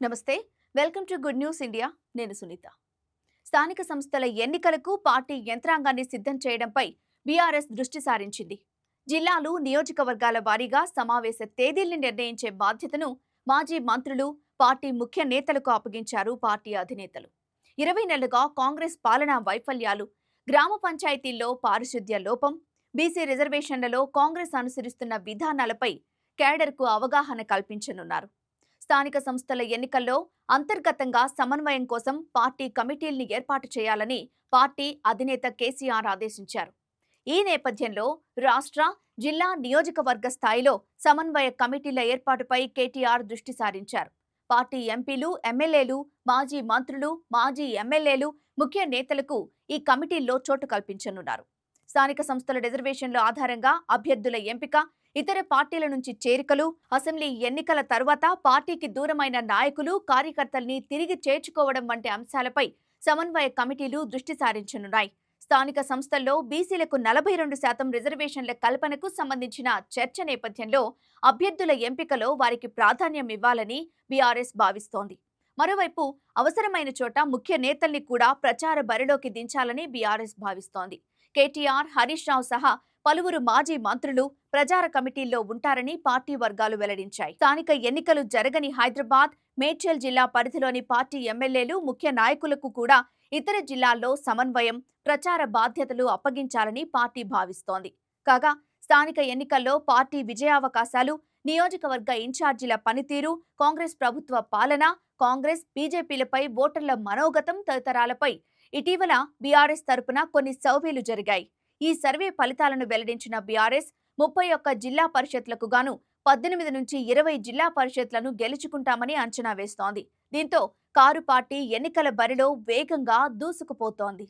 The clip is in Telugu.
నమస్తే welcome to Good News India నేను సునీత. స్థానిక సంస్థల ఎన్నికలకు పార్టీ యంత్రాంగాన్ని సిద్ధం చేయడంపై బీఆర్ఎస్ దృష్టి సారించింది. జిల్లాలు నియోజకవర్గాల వారీగా సమావేశ తేదీల్ని నిర్ణయించే బాధ్యతను మాజీ మంత్రులు పార్టీ ముఖ్య నేతలకు అప్పగించారు పార్టీ అధినేతలు. ఇరవై నెలలుగా కాంగ్రెస్ పాలనా వైఫల్యాలు గ్రామ పంచాయతీల్లో పారిశుద్ధ్య లోపం బీసీ రిజర్వేషన్లలో కాంగ్రెస్ అనుసరిస్తున్న విధానాలపై కేడర్కు అవగాహన కల్పించనున్నారు. స్థానిక సంస్థల ఎన్నికల్లో అంతర్గతంగా సమన్వయం కోసం పార్టీ కమిటీల్ని ఏర్పాటు చేయాలని పార్టీ అధినేత కేసీఆర్ ఆదేశించారు. ఈ నేపథ్యంలో రాష్ట్ర జిల్లా నియోజకవర్గ స్థాయిలో సమన్వయ కమిటీల ఏర్పాటుపై కేటీఆర్ దృష్టి సారించారు. పార్టీ ఎంపీలు ఎమ్మెల్యేలు మాజీ మంత్రులు మాజీ ఎమ్మెల్యేలు ముఖ్య నేతలకు ఈ కమిటీల్లో చోటు కల్పించనున్నారు. స్థానిక సంస్థల రిజర్వేషన్ల ఆధారంగా అభ్యర్థుల ఎంపిక ఇతర పార్టీల నుంచి చేరికలు అసెంబ్లీ ఎన్నికల తర్వాత పార్టీకి దూరమైన నాయకులు కార్యకర్తల్ని తిరిగి చేర్చుకోవడం వంటి అంశాలపై సమన్వయ కమిటీలు దృష్టి సారించనున్నాయి. స్థానిక సంస్థల్లో బీసీలకు నలభై రెండు శాతం రిజర్వేషన్ల కల్పనకు సంబంధించిన చర్చ నేపథ్యంలో అభ్యర్థుల ఎంపికలో వారికి ప్రాధాన్యం ఇవ్వాలని బీఆర్ఎస్ భావిస్తోంది. మరోవైపు అవసరమైన చోట ముఖ్య నేతల్ని కూడా ప్రచార బరిలోకి దించాలని బీఆర్ఎస్ భావిస్తోంది. కేటీఆర్ హరీష్ రావు సహా పలువురు మాజీ మంత్రులు ప్రచార కమిటీల్లో ఉంటారని పార్టీ వర్గాలు వెల్లడించాయి. స్థానిక ఎన్నికలు జరగని హైదరాబాద్ మేడ్చల్ జిల్లా పరిధిలోని పార్టీ ఎమ్మెల్యేలు ముఖ్య నాయకులకు కూడా ఇతర జిల్లాల్లో సమన్వయం ప్రచార బాధ్యతలు అప్పగించాలని పార్టీ భావిస్తోంది. కాగా స్థానిక ఎన్నికల్లో పార్టీ విజయావకాశాలు నియోజకవర్గ ఇన్ఛార్జీల పనితీరు కాంగ్రెస్ ప్రభుత్వ పాలన కాంగ్రెస్ బీజేపీలపై ఓటర్ల మనోగతం తదితరాలపై ఇటీవల బీఆర్ఎస్ తరపున కొన్ని సర్వేలు జరిగాయి. ఈ సర్వే ఫలితాలను వెల్లడించిన బీఆర్ఎస్ ముప్పై ఒక్క జిల్లా పరిషత్లకు గాను పద్దెనిమిది నుంచి ఇరవై జిల్లా పరిషత్లను గెలుచుకుంటామని అంచనా వేస్తోంది. దీంతో కారు పార్టీ ఎన్నికల బరిలో వేగంగా దూసుకుపోతోంది.